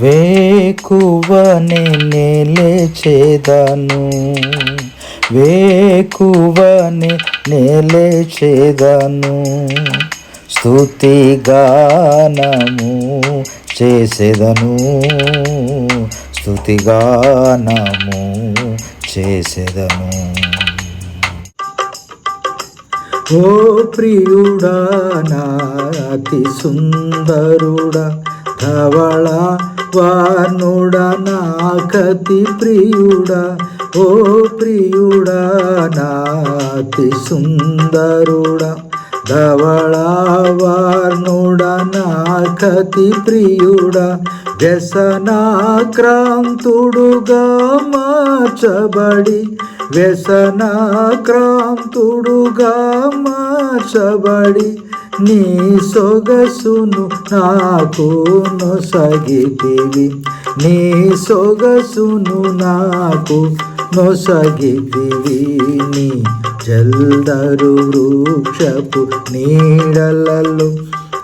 వేకువనే నేలేచేదాను వేకువనే నేలేచేదాను స్థుతి గానము చేసేదను. స్తుతి గానము చేసేదను. ఓ ప్రియుడా నా అతి సుందరుడా ధవళ వానుడా నాకతి ప్రియుడా ఓ ప్రియుడా నా అతి సుందరుడా. ధవళ ప్రియుడ వ్యసనాక్రాంతుడుగా మార్చబడి వ్యసనాక్రాంతుడుగా మార్చబడి నీ సొగసును నాకు నొసగితివి. నీ సొగసును నాకు నొసగితివి. నీ జల్దరు వృక్షపు నీడలలో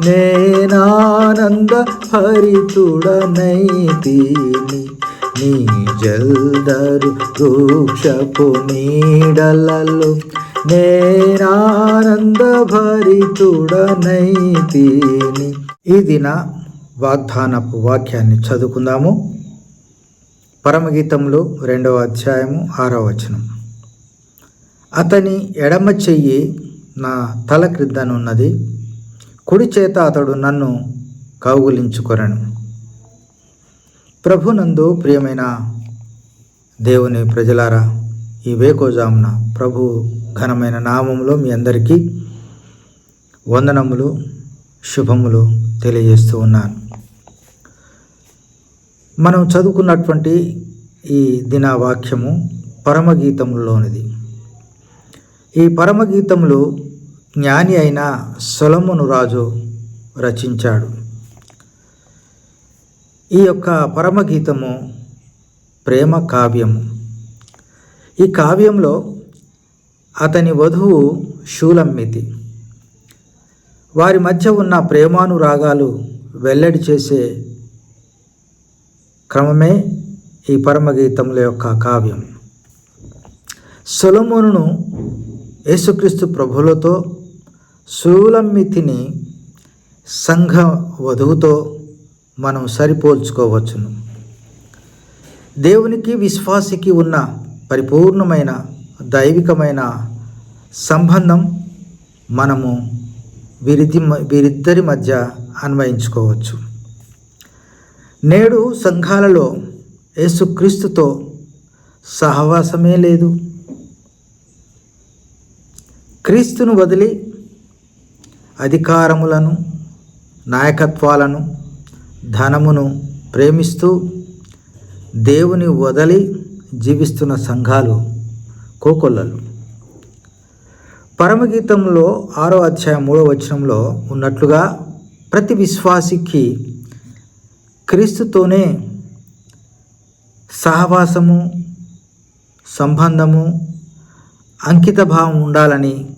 నేనానంద హరితుడనైతిని. నీ జల్దరు వృక్షపు నీడలలో నేనానంద భరితుడనైతిని ఈ దిన వాగ్దానపు వాక్యాన్ని చదువుకుందాము. పరమగీతంలో రెండవ అధ్యాయము ఆరవ వచనం. అతని ఎడమ చెయ్యి నా తల క్రిందనున్నది. కుడి చేత అతడు నన్ను కౌగులించుకొనను. ప్రభునందు ప్రియమైన దేవుని ప్రజలారా ఈ వేకోజామున ప్రభు ఘనమైన నామంలో మీ అందరికీ వందనములు శుభములు తెలియజేస్తూ ఉన్నాను. మనం చదువుకున్నటువంటి ఈ దినవాక్యము వాక్యము ఈ పరమగీతములు జ్ఞాని అయిన సొలమును రాజు రచించాడు. ఈ యొక్క పరమగీతము ప్రేమ కావ్యము. ఈ కావ్యంలో అతని వధువు శూలమ్మితి. వారి మధ్య ఉన్న ప్రేమానురాగాలు వెల్లడి చేసే క్రమమే ఈ పరమగీతముల యొక్క కావ్యం. సొలమును యేసుక్రీస్తు ప్రభులతో శూలమ్మితిని సంఘ వధువుతో మనం సరిపోల్చుకోవచ్చును. దేవునికి విశ్వాసికి ఉన్న పరిపూర్ణమైన దైవికమైన సంబంధం మనము వీరిది వీరిద్దరి మధ్య అన్వయించుకోవచ్చు. నేడు సంఘాలలో యేసుక్రీస్తుతో సహవాసమే లేదు. క్రీస్తును వదిలి అధికారములను నాయకత్వాలను ధనమును ప్రేమిస్తూ దేవుని వదలి జీవిస్తున్న సంఘాలు కోకొల్లలు. పరమగీతంలో ఆరో అధ్యాయం మూడో వచనంలో ఉన్నట్లుగా ప్రతి విశ్వాసికి క్రీస్తుతోనే సహవాసము సంబంధము అంకితభావం ఉండాలని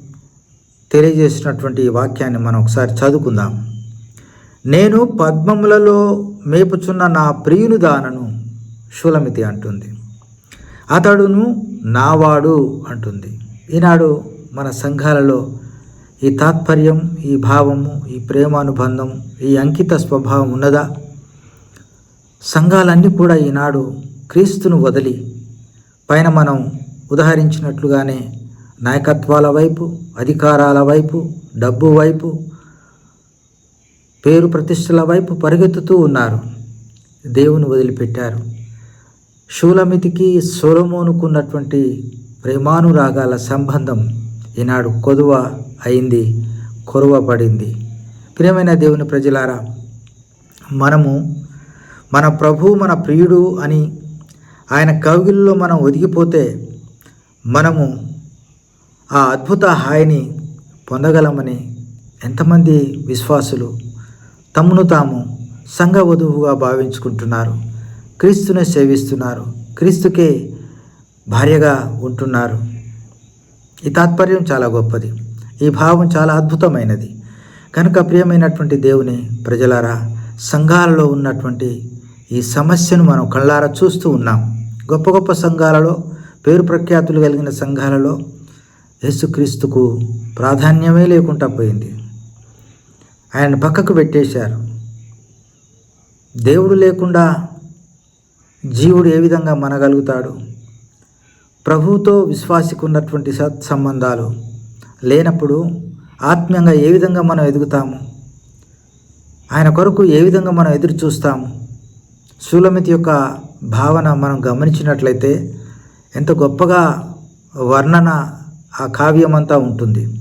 తెలియజేసినటువంటి ఈ వాక్యాన్ని మనం ఒకసారి చదువుకుందాం. నేను పద్మములలో మేపుచున్న నా ప్రియుని దానను శూలమితి అంటుంది. అతడును నావాడు అంటుంది. ఈనాడు మన సంఘాలలో ఈ తాత్పర్యం ఈ భావము ఈ ప్రేమానుబంధం ఈ అంకిత స్వభావం ఉన్నదా? సంఘాలన్నీ కూడా ఈనాడు క్రీస్తును వదిలి పైన మనం ఉదహరించినట్లుగానే నాయకత్వాల వైపు అధికారాల వైపు డబ్బు వైపు పేరు ప్రతిష్టల వైపు పరిగెత్తుతూ ఉన్నారు. దేవుని వదిలిపెట్టారు. శూలమితికి సొలమోనుకున్నటువంటి ప్రేమానురాగాల సంబంధం ఈనాడు కొదువ అయింది కొరువ పడింది. ప్రియమైన దేవుని ప్రజలారా మనము మన ప్రభు మన ప్రియుడు అని ఆయన కవిగిల్లో మనం ఒదిగిపోతే మనము ఆ అద్భుత హాయిని పొందగలమని ఎంతమంది విశ్వాసులు తమను తాము సంఘ వధువుగా భావించుకుంటున్నారు. క్రీస్తునే సేవిస్తున్నారు. క్రీస్తుకే భార్యగా ఉంటున్నారు. ఈ తాత్పర్యం చాలా గొప్పది. ఈ భావం చాలా అద్భుతమైనది. కనుక ప్రియమైనటువంటి దేవుని ప్రజలారా సంఘాలలో ఉన్నటువంటి ఈ సమస్యను మనం కళ్ళారా చూస్తూ ఉన్నాం. గొప్ప గొప్ప సంఘాలలో పేరు ప్రఖ్యాతులు కలిగిన సంఘాలలో యేసుక్రీస్తుకు ప్రాధాన్యమే లేకుండా పోయింది. ఆయన పక్కకు పెట్టేశారు. దేవుడు లేకుండా జీవుడు ఏ విధంగా మనగలుగుతాడు? ప్రభువుతో విశ్వాసికి ఉన్నటువంటి సత్సంబంధాలు లేనప్పుడు ఆత్మీయంగా ఏ విధంగా మనం ఎదుగుతాము? ఆయన కొరకు ఏ విధంగా మనం ఎదురు చూస్తాము శూలమితి యొక్క భావన మనం గమనించినట్లయితే ఎంత గొప్పగా వర్ణన ఆ కావ్యమంతా ఉంటుంది.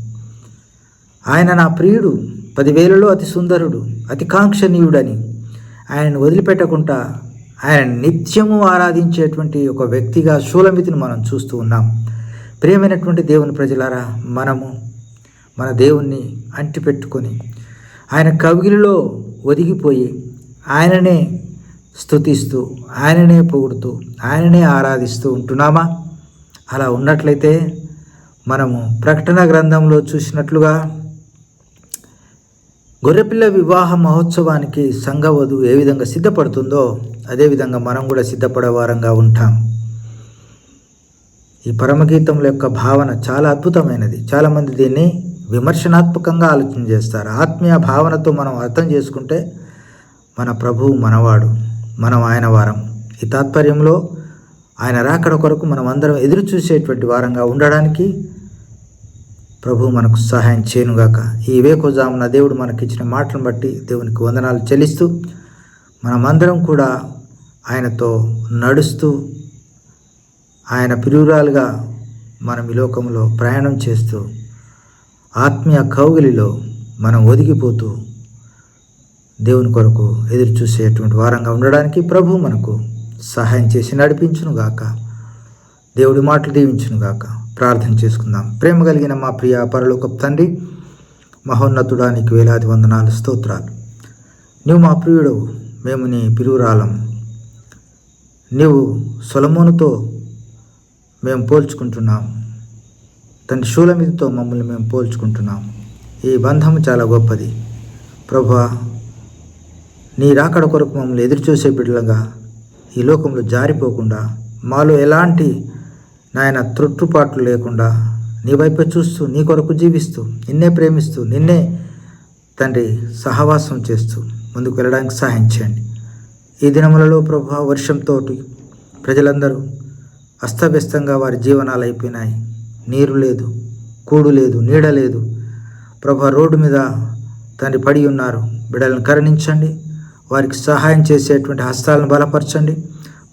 ఆయన నా ప్రియుడు పదివేలలో అతి సుందరుడు అతి కాంక్షణీయుడని ఆయనను వదిలిపెట్టకుండా ఆయన నిత్యము ఆరాధించేటువంటి ఒక వ్యక్తిగా శూలమితిని మనం చూస్తూ ఉన్నాం. ప్రియమైనటువంటి దేవుని ప్రజలారా మనము మన దేవుణ్ణి అంటిపెట్టుకొని ఆయన కవిగిలిలో ఒదిగిపోయి ఆయననే స్తుతిస్తూ ఆయననే పొగుడుతూ ఆయననే ఆరాధిస్తూ ఉంటున్నామా? అలా ఉన్నట్లయితే మనము ప్రకటన గ్రంథంలో చూసినట్లుగా గొర్రెపిల్ల వివాహ మహోత్సవానికి సంఘవధు ఏ విధంగా సిద్ధపడుతుందో అదేవిధంగా మనం కూడా సిద్ధపడే వారంగా ఉంటాం. ఈ పరమగీతముల యొక్క భావన చాలా అద్భుతమైనది. చాలామంది దీన్ని విమర్శనాత్మకంగా ఆలోచన చేస్తారు. ఆత్మీయ భావనతో మనం అర్థం చేసుకుంటే మన ప్రభువు మనవాడు మనం ఆయన వారం. ఈ తాత్పర్యంలో ఆయన రాకడ కొరకు మనం అందరం ఎదురు చూసేటువంటి వారంగా ఉండడానికి ప్రభు మనకు సహాయం చేయనుగాక. ఈ వేకోజామున దేవుడు మనకిచ్చిన మాటలను బట్టి దేవునికి వందనాలు చెల్లిస్తూ మనమందరం కూడా ఆయనతో నడుస్తూ ఆయన ప్రియురాలుగా మనం ఈ లోకంలో ప్రయాణం చేస్తూ ఆత్మీయ కౌగిలిలో మనం ఒదిగిపోతూ దేవుని కొరకు ఎదురు చూసేటువంటి వారంగా ఉండడానికి ప్రభు మనకు సహాయం చేసి నడిపించునుగాక. దేవుడి మాటలు దీవించునుగాక. ప్రార్థన చేసుకుందాం. ప్రేమ కలిగిన మా ప్రియ పరలోక తండ్రి మహోన్నతుడానికి వేలాది వందనాలు స్తోత్రాలు. నువ్వు మా ప్రియుడవు మేము నీ పిరువురాలం నీవు సొలమోనుతో మేము పోల్చుకుంటున్నాం. తండ్రి శూలమిదితో మమ్మల్ని మేము పోల్చుకుంటున్నాం. ఈ బంధం చాలా గొప్పది. ప్రభా నీ రాకడ కొరకు మమ్మల్ని ఎదురుచూసే బిడ్డలుగా ఈ లోకంలో జారిపోకుండా మాలో ఎలాంటి నాయన తృట్టుపాట్లు లేకుండా నీ వైపే చూస్తూ నీ కొరకు జీవిస్తూ నిన్నే ప్రేమిస్తూ నిన్నే తండ్రి సహవాసం చేస్తూ ముందుకు వెళ్ళడానికి సహాయం చేయండి. ఈ దినములలో ప్రభా వర్షంతో ప్రజలందరూ అస్తవ్యస్తంగా వారి జీవనాలు అయిపోయినాయి. నీరు లేదు కూడు లేదు నీడ లేదు. ప్రభా రోడ్డు మీద తండ్రి పడి ఉన్నారు. బిడ్డలను కరుణించండి. వారికి సహాయం చేసేటువంటి హస్తాలను బలపరచండి.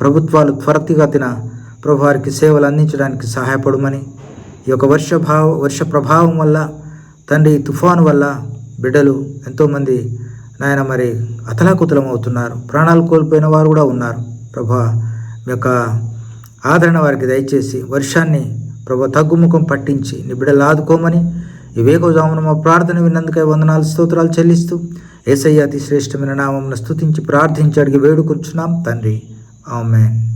ప్రభుత్వాలు త్వరతిగతిన ప్రభు వారికి సేవలు అందించడానికి సహాయపడమని. ఈ యొక్క వర్ష భావ వర్ష ప్రభావం వల్ల తండ్రి తుఫాను వల్ల బిడ్డలు ఎంతోమంది నాయన మరి అతలాకుతలం అవుతున్నారు ప్రాణాలు కోల్పోయిన వారు కూడా ఉన్నారు. ప్రభా మీ యొక్క ఆదరణ వారికి దయచేసి వర్షాన్ని ప్రభా తగ్గుముఖం పట్టించి నీ బిడ్డలు ఆదుకోమని ఈ వేగోజామున మా ప్రార్థన విన్నందుకై వందనాలు స్తోత్రాలు చెల్లిస్తూ ఏసయ్య అతి శ్రేష్టమైన నామంను స్తుతించి ప్రార్థించి అడిగి వేడుకొంచున్నాం తండ్రి. ఆమెన్.